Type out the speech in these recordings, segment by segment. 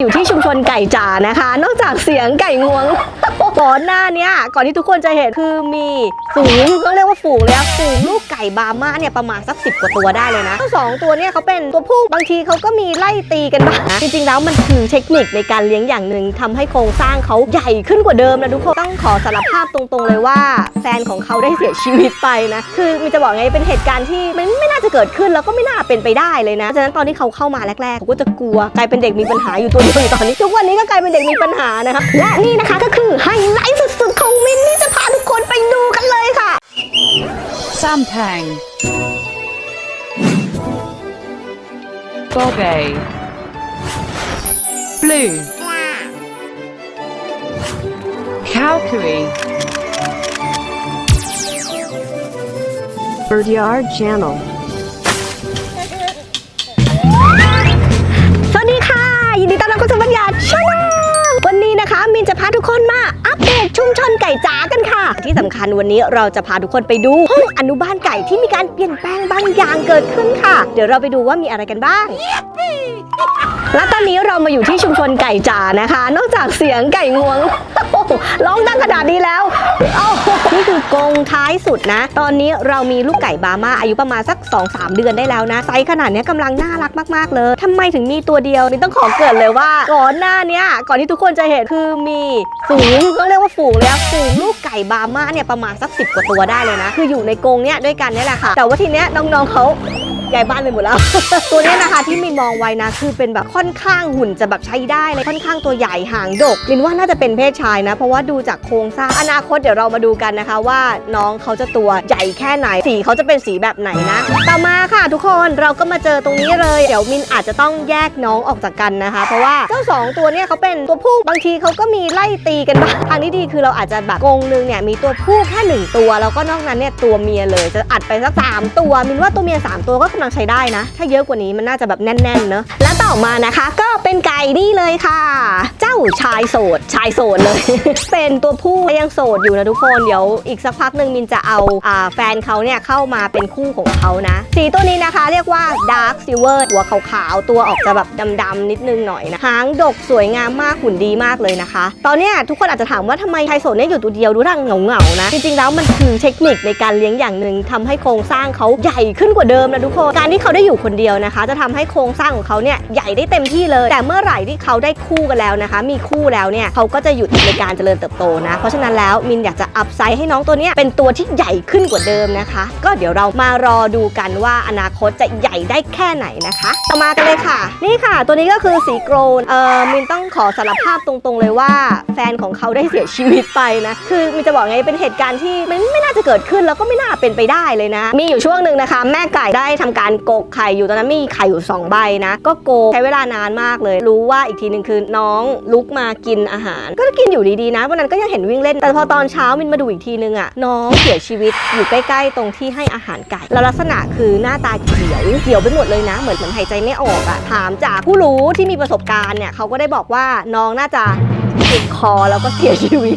อยู่ที่ชุมชนไก่จ๋านะคะ นอกจากเสียงไก่งวง ก่อนหน้านี้ก่อนที่ทุกคนจะเห็นคือมีฝูงก็เรียกว่าฝูงเลยอะฝูงลูกไก่บาม่าเนี่ยประมาณสักสิบกว่าตัวได้เลยนะทั้งสองตัวเนี่ยเขาเป็นตัวผู้บางทีเขาก็มีไล่ตีกันบ้างนะจริงๆแล้วมันคือเทคนิคในการเลี้ยงอย่างหนึ่งทำให้โครงสร้างเขาใหญ่ขึ้นกว่าเดิมนะทุกคนต้องขอสารภาพตรงๆเลยว่าแฟนของเขาได้เสียชีวิตไปนะคือมีจะบอกไงเป็นเหตุการณ์ที่มันไม่น่าจะเกิดขึ้นแล้วก็ไม่น่าเป็นไปได้เลยนะฉะนั้นตอนที่เขาเข้ามาแรกๆผมก็จะกลัวกลายเป็นเด็กมีปัญหาอยู่ตัวเดียวอยู่ตอนนี้ ทุกวันนี้ก็กลายเป็นเด็กมีปัญหานะคะและนี่นะคะก็คือไฮไลท์สุดๆของมินนี่จะพาทุกคนไปดูกันเลยค่ะ Sampang Bobe Blue Calcary Birdyard Channel. ไก่จ๋ากันค่ะ ที่สำคัญวันนี้เราจะพาทุกคนไปดูห้องอนุบาลไก่ที่มีการเปลี่ยนแปลงบางอย่างเกิดขึ้นค่ะ เดี๋ยวเราไปดูว่ามีอะไรกันบ้างและตอนนี้เรามาอยู่ที่ชุมชนไก่จ๋านะคะ นอกจากเสียงไก่งวงร้องดังขนาดนี้แล้ว กงท้ายสุดนะ ตอนนี้เรามีลูกไก่บาม่าอายุประมาณสัก 2-3 เดือนได้แล้วนะไซส์ขนาดนี้ยกำลังน่ารักมากๆ เลยทำไมถึงมีตัวเดียวนี่ต้องขอเกิดเลยว่า ก่อนหน้านี้ก่อนที่ทุกคนจะเห็นคือมีฝูงก็เรียกว่าฝูงเลยอะฝูงลูกไก่บาม่าเนี่ยประมาณสัก 10 กว่าตัวได้เลยนะ คืออยู่ในกรงเนี้ยด้วยกันนี่แหละค่ะ แต่ว่าทีเนี้ยน้องๆเขา ย้ายบ้านไปหมดแล้ว ตัวนี้นะคะที่มินมองไว้นะคือเป็นแบบค่อนข้างหุ่นจะแบบใช้ได้เลยค่อนข้างตัวใหญ่หางดกมินว่าน่าจะเป็นเพศชายนะ เพราะว่าดูจากโครงสร้างอนาคตเดี๋ยวเรามาดูกันนะคะ ว่าน้องเขาจะตัวใหญ่แค่ไหน สีเขาจะเป็นสีแบบไหนนะต่อมาค่ะ ทุกคนเราก็มาเจอตรงนี้เลย เดี๋ยวมินอาจจะต้องแยกน้องออกจากกันนะคะ เพราะว่าเจ้าสองตัวเนี่ยเขาเป็นตัวผู้บางทีเขาก็มีไล่ตีกันบ้างทางที่ดีคือเราอาจจะแบบกงหนึงเนี่ยมีตัวผู้แค่หนึ่งตัวแล้วก็นอกนั้นเนี่ยตัวเมียเลยจะอัดไปสักสามตัวมินว่าตัวเมียสามตัวก็ำลังใช้ได้นะ ถ้าเยอะกว่านี้มันน่าจะแบบแน่นๆเนอะและต่อมานะคะ ก็เป็นไก่นี่เลยค่ะ เจ้าชายโสดชายโสดเลย เป็นตัวผู้ยังโสดอยู่นะทุกคนเดี๋ยวอีกสักพักหนึ่งมินจะเอาอ่าแฟนเขาเนี่ยเข้ามาเป็นคู่ของเขานะ สีตัวนี้นะคะ เรียกว่า Dark Silver หัวขาวๆตัวออกจะแบบดำๆนิดนึงหน่อยนะหางดกสวยงามมากหุ่นดีมากเลยนะคะ ตอนนี้ทุกคนอาจจะถามว่าทำไมชายโสดเนี่ยอยู่ตัวเดียวดูทางเหงาๆนะ จริงๆแล้วมันคือเทคนิคในการเลี้ยงอย่างหนึ่งทำให้โครงสร้างเขาใหญ่ขึ้นกว่าเดิมนะทุกคนการที่เขาได้อยู่คนเดียวนะคะ จะทำให้โครงสร้างของเขาเนี่ยใหญ่ได้เต็มที่เลย แต่เมื่อไหร่ที่เขาได้คู่กันแล้วนะคะ มีคู่แล้วเนี่ยเขาก็จะหยุดในการเจริญเติบโตนะ เพราะฉะนั้นแล้วมินอยากจะอัพไซด์ให้น้องตัวเนี้ยเป็นตัวที่ใหญ่ขึ้นกว่าเดิมนะคะ ก็เดี๋ยวเรามารอดูกันว่าอนาคตจะใหญ่ได้แค่ไหนนะคะ ต่อมากันเลยค่ะ นี่ค่ะ ตัวนี้ก็คือสีโกรนเอ่อมินต้องขอสารภาพตรงๆเลยว่า แฟนของเขาได้เสียชีวิตไปนะคือมินจะบอกไงเป็นเหตุการณ์ที่มันไม่น่าจะเกิดขึ้นแล้วก็ไม่น่าเป็นไปได้เลยนะ มีอยู่ช่วงหนึ่งนะคะ แม่ไก่ได้ทำการโกกไข่อยู่ตอนนั้นมีไข่อยู่สองใบนะ ก็โกกใช้เวลานานมากเลย รู้ว่าอีกทีหนึ่งคือน้องลุกมากินอาหาร ก็กินอยู่ดีๆนะวันนั้นก็ยังเห็นวิ่งเล่น แต่พอตอนเช้ามินมาดูอีกทีนึงอะน้องเสียชีวิตอยู่ใกล้ ๆ ตรงที่ให้อาหารไก่แล้วลักษณะคือหน้าตาเขียวเขียวไปหมดเลยนะ เหมือนเหมือนหายใจไม่ออกอะถามจากผู้รู้ที่มีประสบการณ์เนี่ยเขาก็ได้บอกว่าน้องน่าจะติดคอแล้วก็เสียชีวิต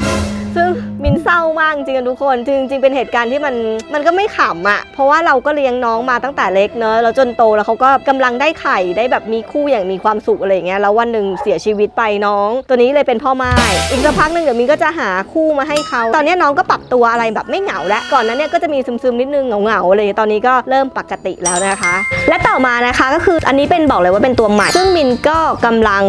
ซึ่งมินเศร้ามากจริงๆทุกคนจริงๆเป็นเหตุการณ์ที่มันมันก็ไม่ขำอะ่ะ เพราะว่าเราก็เลี้ยงน้องมาตั้งแต่เล็กเนอะแล้วจนโตแล้วเขาก็กำลังได้ไข่ได้แบบมีคู่อย่างมีความสุขอะไรเงี้ยแล้ววันหนึ่งเสียชีวิตไปน้อง ตัวนี้เลยเป็นพ่อไม้อีกสักพักหนึ่งเดี๋ยวมินก็จะหาคู่มาให้เขาตอนนี้น้องก็ปรับตัวอะไรแบบไม่เหงาแล้วก่อนนั้นเนี่ยก็จะมีซึมๆนิดนึงเหงาๆอะไรอย่างเลยตอนนี้ก็เริ่มปกติแล้วนะคะ และต่อมานะคะก็คืออันนี้เป็นบอกเลยว่าเป็นตัวใหม่ ซึ่งมินก็กำลัง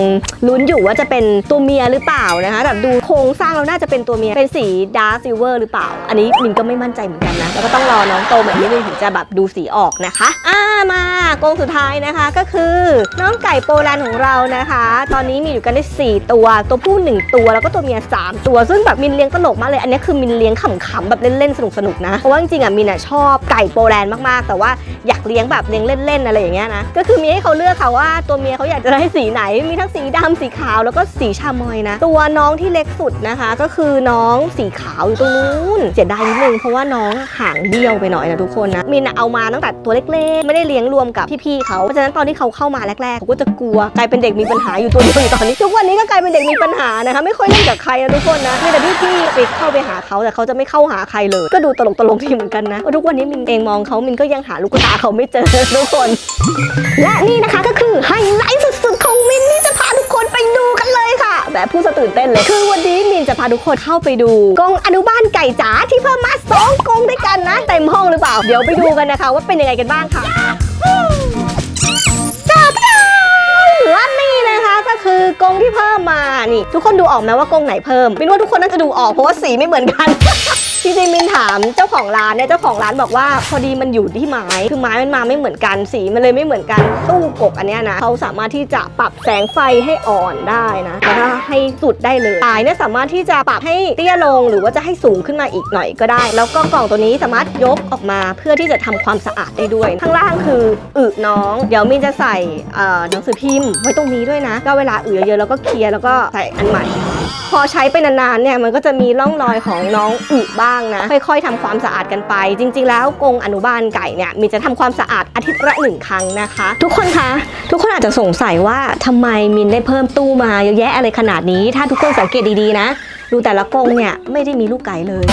ลุ้นอยู่ว่าจะเป็นตัวเมียหรือเปล่านะคะแบบดูโครงสร้างแล้วน่าจะเป็นตัวเมียเป็นสีดาร์ซิลเวอร์หรือเปล่า อันนี้มินก็ไม่มั่นใจเหมือนกันนะ แล้วก็ต้องรอน้องโตแบบนี้ถึงจะแบบดูสีออกนะคะ อ่ามากรงสุดท้ายนะคะก็คือน้องไก่โปแลนด์ของเรานะคะ ตอนนี้มีอยู่กันได้ 4 ตัว ตัวผู้ 1 ตัวแล้วก็ตัวเมีย 3 ตัว ซึ่งแบบมินเลี้ยงตลกมากเลย อันนี้คือมินเลี้ยงขำๆแบบเล่นๆสนุกๆนะ เพราะว่าจริงๆอะมินอะชอบไก่โปแลนด์มากๆ แต่ว่าอยากเลี้ยงแบบเลี้ยงเล่นๆอะไรอย่างเงี้ยนะ ก็คือมีให้เขาเลือกค่ะว่าตัวเมียเขาอยากจะได้สีไหน มีทั้งสีดำสีขาวแล้วก็สีชามอยนะ ตัวน้องที่เล็กสุดนะคะ ก็คือน้ององสีขาวอยู่ตรงนู้นเสียดายนิดนึงเพราะว่าน้องหางเบี้ยวไปหน่อยนะทุกคนนะมินเอามาตั้งแต่ตัวเล็กๆ ไม่ได้เลี้ยงรวมกับพี่ๆเขาเพราะฉะนั้นตอนที่เขาเข้ามาแรกๆผมก็จะกลัวกลายเป็นเด็กมีปัญหาอยู่ตัวเดียวอยู่ตอนนี้ ทุกวันนี้ก็กลายเป็นเด็กมีปัญหานะคะไม่ค่อยเล่นกับใครนะทุกคนนะมีแต่พี่ๆไปเข้าไปหาเขาแต่เขาจะไม่เข้าหาใครเลย ก็ดูตลกๆทีเหมือนกันนะเพราะทุกวันนี้มินเองมองเขามินก็ยังหาลูกตาเขาไม่เจอทุกคน และนี่นะคะก็คือไฮไลท์ และผู้สะตื่นเต้นเลย คือวันนี้มินจะพาทุกคนเข้าไปดูกรงอนุบาลไก่จ๋าที่เพิ่มมาสองกรงด้วยกันนะเต็มห้องหรือเปล่า เดี๋ยวไปดูกันนะคะ ว่าเป็นยังไงกันบ้างค่ะจ้าจ้าและนี่นะคะก็คือกรงที่เพิ่มมานี่ ทุกคนดูออกไหมว่ากรงไหนเพิ่มมินว่าทุกคนน่าจะดูออกเพราะว่าสีไม่เหมือนกัน จริงๆมินถามเจ้าของร้านเนี่ยเจ้าของร้านบอกว่า พอดีมันอยู่ที่ไม้คือไม้มันมาไม่เหมือนกันสีมันเลยไม่เหมือนกันตู้กกอันเนี้ยนะเขาสามารถที่จะปรับแสงไฟให้อ่อนได้นะแล้วก็ให้สุดได้เลยปลายเนี่ยสามารถที่จะปรับให้เตี้ยลงหรือว่าจะให้สูงขึ้นมาอีกหน่อยก็ได้ แล้วก็กล่องตัวนี้สามารถยกออกมาเพื่อที่จะทำความสะอาดได้ด้วยข้างล่างคืออึน้อง เดี๋ยวมินจะใส่หนังสือพิมพ์ไว้ตรงนี้ด้วยนะ ก็เวลาอึเยอะๆแล้วก็เคลียร์แล้วก็ใส่อันใหม่ พอใช้ไปนานๆเนี่ยมันก็จะมีร่องรอยของน้องอึบ้างนะ ค่อยๆทำความสะอาดกันไป จริง ๆ แล้วกรงอนุบาลไก่เนี่ยมีจะทำความสะอาดอาทิตย์ละหนึ่งครั้งนะคะ ทุกคนคะทุกคนอาจจะสงสัยว่าทำไมมินได้เพิ่มตู้มาเยอะแยะอะไรขนาดนี้ ถ้าทุกคนสังเกตดีๆนะ ดูแต่ละกรงเนี่ยไม่ได้มีลูกไก่เลย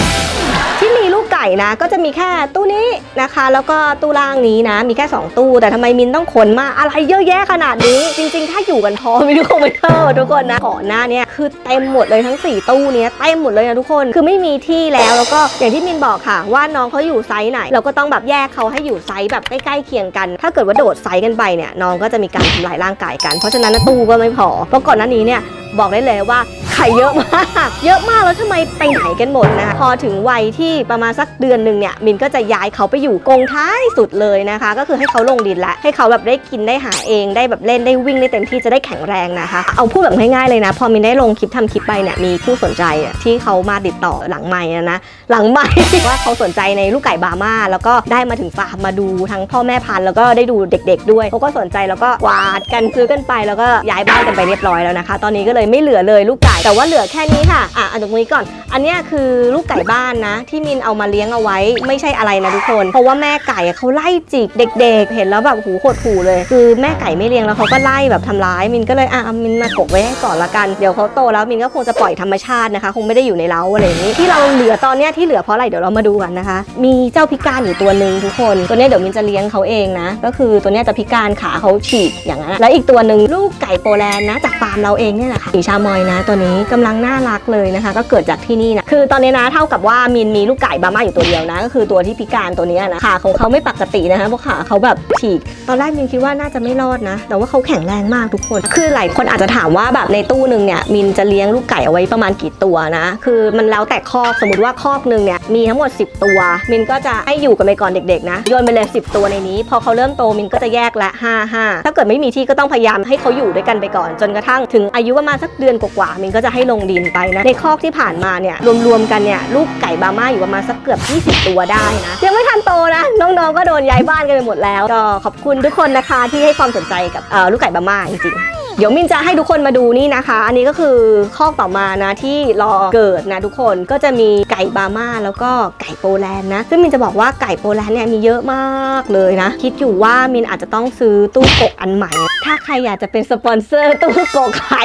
ไก่นะก็จะมีแค่ตู้นี้นะคะ แล้วก็ตู้ล่างนี้นะ มีแค่ 2 ตู้ แต่ทำไมมินต้องขนมาอะไรเยอะแยะขนาดนี้ จริง ๆ ถ้าอยู่กันพอมินคงไม่เท่าทุกคนนะก่อนหน้าเนี้คือเต็มหมดเลยทั้ง 4 ตู้เนี้ยเต็มหมดเลยนะทุกคนคือไม่มีที่แล้วแล้วก็อย่างที่มินบอกค่ะ ว่าน้องเขาอยู่ไซส์ไหน เราก็ต้องแบบแยกเขาให้อยู่ไซส์แบบใกล้ๆเคียงกัน ถ้าเกิดว่าโดดไซส์กันไปเนี่ยน้องก็จะมีการทำลายร่างกายกันเพราะฉะนั้นตู้ก็ไม่พอเพราะก่อนหน้านี้เนี่ยบอกได้เลยว่าไข่เยอะมาก เยอะมากแล้วทำไมไปไหนกันหมดนะพอถึงวัยที่ประมาณสักเดือนหนึ่งเนี่ยมินก็จะย้ายเขาไปอยู่กรงท้ายสุดเลยนะคะ ก็คือให้เขาลงดินละให้เขาแบบได้กินได้หาเอง ได้แบบเล่นได้วิ่งได้เต็มที่จะได้แข็งแรงนะคะ เอาพูดแบบง่ายๆเลยนะ พอมินได้ลงคลิปทำคลิปไปเนี่ยมีผู้สนใจที่เขามาติดต่อหลังใหม่นะหลังใหม่ว่าเขาสนใจในลูกไก่บาม่าแล้วก็ได้มาถึงฟาร์มมาดูทั้งพ่อแม่พันธุ์แล้วก็ได้ดูเด็ก ๆ ด้วยเขาก็สนใจแล้วก็กวาดกันซื้อกันไปแล้วก็ย้ายบ้านกันไปเรียบร้อยแล้วนะคะ ตอนนี้ก็เลยไม่เหลือเลยลูกไก่แต่ว่าเหลือแค่นี้ค่ะ อะอันตรงนี้ก่อน อันเนี้ยคือลูกไก่บ้านนะ ที่มินเอามาเลี้ยงเอาไว้ ไม่ใช่อะไรนะทุกคน เพราะว่าแม่ไก่เขาไล่จิกเด็ก ๆ เห็นแล้วแบบหูโคตรหูเลย คือแม่ไก่ไม่เลี้ยงแล้วเขาก็ไล่แบบทำร้าย มินก็เลยอะมินมากกไว้ให้ก่อนละกัน เดี๋ยวเขาโตแล้วมินก็คงจะปล่อยธรรมชาตินะคะ คงไม่ได้อยู่ในเล้าอะไรอย่างนี้ ที่เราเหลือตอนเนี้ยที่เหลือเพราะอะไรเดี๋ยวเรามาดูกันนะคะ มีเจ้าพิการอยู่ตัวหนึ่งทุกคน ตัวเนี้ยเดี๋ยวมินจะเลี้ยงเขาเองนะ ก็คือตัวเนี้ยจะพิการขาเขาฉีกอย่างนั้นแล้วอีกตัวหนึ่งลูกไก่โปแลนด์นะจากฟาร์มเราเองเนี่ยแหละค่ะสีชามอยนะตัวนี้กำลังน่ารักเลยนะคะ ก็เกิดจากที่นี่นะคือตอนนี้นะเท่ากับว่ามินมีลูกไก่บาม่าอยู่ตัวเดียวนะ ก็คือตัวที่พิการตัวนี้นะขาของเขาไม่ปกตินะคะเพราะขาเขาแบบฉีกตอนแรกมินคิดว่าน่าจะไม่รอดนะ แต่ว่าเขาแข็งแรงมากทุกคน คือหลายคนอาจจะถามว่าแบบในตู้หนึ่งเนี่ยมินจะเลี้ยงลูกไก่เอาไว้ประมาณกี่ตัวนะ คือมันแล้วแต่คอกสมมติว่าคอกหนึ่งเนี่ยมีทั้งหมด 10 ตัว มินก็จะให้อยู่กันไปก่อนเด็กๆนะโยนไปเลย10 ตัวในนี้ พอเขาเริ่มโตมินก็จะแยกละ5 5ถ้าเกิดไม่มีที่ก็ต้องพยายามให้เขาอยู่ด้วยกันไปก่อน จนกระทั่งถึงอายุประมาณสักเดือนกว่าๆมินก็จะให้ลงดินไปนะ ในคอกที่ผ่านมาเนี่ยรวมๆกันเนี่ยลูกไก่บาม่าอยู่ประมาณสักเกือบ 20 ตัวได้นะยังไม่ทันโตนะน้องๆก็โดนย้ายบ้านกันไปหมดแล้ว ก็ขอบคุณทุกคนนะคะที่ให้ความสนใจกับลูกไก่บาม่าจริงๆ เดี๋ยวมินจะให้ทุกคนมาดูนี่นะคะ อันนี้ก็คือข้อกต่อมานะที่รอเกิดนะทุกคนก็จะมีไก่บาม่าแล้วก็ไก่โปแลนด์นะ ซึ่งมินจะบอกว่าไก่โปแลนด์เนี่ยมีเยอะมากเลยนะ คิดอยู่ว่ามินอาจจะต้องซื้อตู้กกอันใหม่ ถ้าใครอยากจะเป็นสปอนเซอร์ตู้กกไข่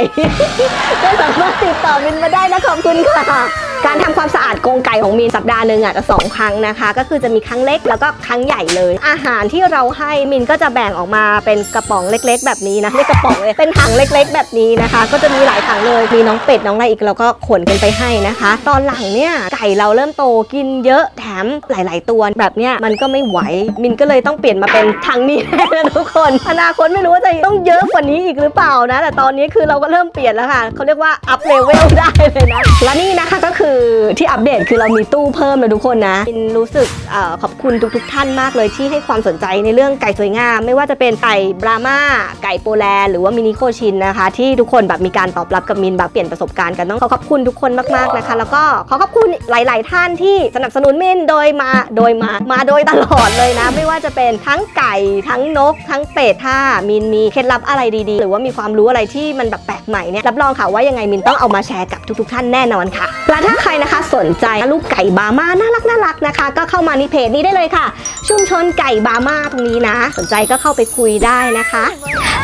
ก็สามารถติดต่อมินมาได้นะขอบคุณค่ะ การทำความสะอาดกรงไก่ของมินสัปดาห์หนึ่งอะจะสองครั้งนะคะ ก็คือจะมีครั้งเล็กแล้วก็ครั้งใหญ่เลย อาหารที่เราให้มินก็จะแบ่งออกมาเป็นกระป๋องเล็ก ๆ แบบนี้นะไม่กระป๋องเลยเป็นถังเล็ก ๆ แบบนี้นะคะ ก็จะมีหลายถังเลยมีน้องเป็ดน้องอะไรอีกเราก็ขนกันไปให้นะคะ ตอนหลังเนี่ยไก่เราเริ่มโตกินเยอะแถมหลาย ๆ ตัวแบบเนี้ยมันก็ไม่ไหวมินก็เลยต้องเปลี่ยนมาเป็นถังนี้แทนทุกคน อนาคตไม่รู้ว่าจะต้องเยอะกว่านี้อีกหรือเปล่านะ แต่ตอนนี้คือเราก็เริ่มเปลี่ยนแล้วค่ะเขาเรียกว่าอัพเลเวลได้เลยนะและนี่นะคะก็คือือที่อัปเดตคือเรามีตู้เพิ่มเลยทุกคนนะมินรู้สึกอขอบคุณทุก ๆ ท่านมากเลยที่ให้ความสนใจในเรื่องไก่สวยงาม ไม่ว่าจะเป็นไก่บราม่าไก่โปแลนด์หรือว่ามินิโคชินนะคะ ที่ทุกคนแบบมีการตอบรับกับมินแบบเปลี่ยนประสบการณ์กันต้องขอขอบคุณทุกคนมากๆนะคะ แล้วก็ขอขอบคุณหลาย ๆ ท่านที่สนับสนุนมินโดยมาโดยมามาโดยตลอดเลยนะ ไม่ว่าจะเป็นทั้งไก่ทั้งนก ทั้งเป็ดถ้ามินมีเคล็ดลับอะไรดีๆ หรือว่ามีความรู้อะไรที่มันแบบแปลกใหม่เนี่ยรับรองค่ะว่ายังไงมินต้องเอามาแชร์กับทุก ๆ ท่านแน่นอนค่ะและถ้าใครนะคะสนใจลูกไก่บาม่าน่ารักน่ารักนะคะ ก็เข้ามาในเพจนี้ได้เลยค่ะ ชุมชนไก่บาม่าตรงนี้นะ สนใจก็เข้าไปคุยได้นะคะ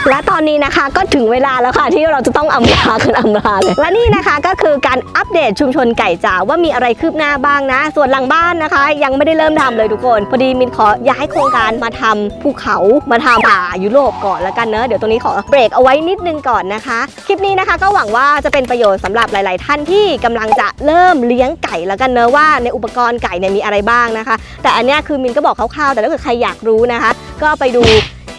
และตอนนี้นะคะก็ถึงเวลาแล้วค่ะที่เราจะต้องอำลากันอำลาเลยและนี่นะคะก็คือการอัปเดตชุมชนไก่จ๋าว่ามีอะไรคืบหน้าบ้างนะ ส่วนหลังบ้านนะคะ ยังไม่ได้เริ่มทำเลยทุกคน พอดีมินขอย้ายโครงการมาทำภูเขามาทำป่ายุโรปก่อนแล้วกันเนอะเดี๋ยวตรงนี้ขอเบรกเอาไว้นิดนึงก่อนนะคะ คลิปนี้นะคะก็หวังว่าจะเป็นประโยชน์สำหรับหลาย ๆ ท่านที่กำลังจะเริ่มเลี้ยงไก่แล้วกันเนอะว่าในอุปกรณ์ไก่เนี่ยมีอะไรบ้างนะคะ แต่อันนี้คือมินก็บอกคร่าว ๆ แต่ถ้าเกิดใครอยากรู้นะคะ ก็ไปดู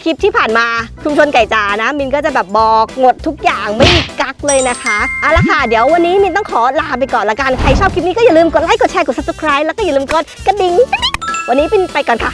คลิปที่ผ่านมาชุมชนไก่จ๋านะ มินก็จะแบบบอกหมดทุกอย่างไม่มีกักเลยนะคะเอาละค่ะเดี๋ยววันนี้มินต้องขอลาไปก่อนละกันใครชอบคลิปนี้ก็อย่าลืมกดไลค์กดแชร์กด subscribe แล้วก็อย่าลืมกดกระดิ่งวันนี้ปินไปก่อนค่ะ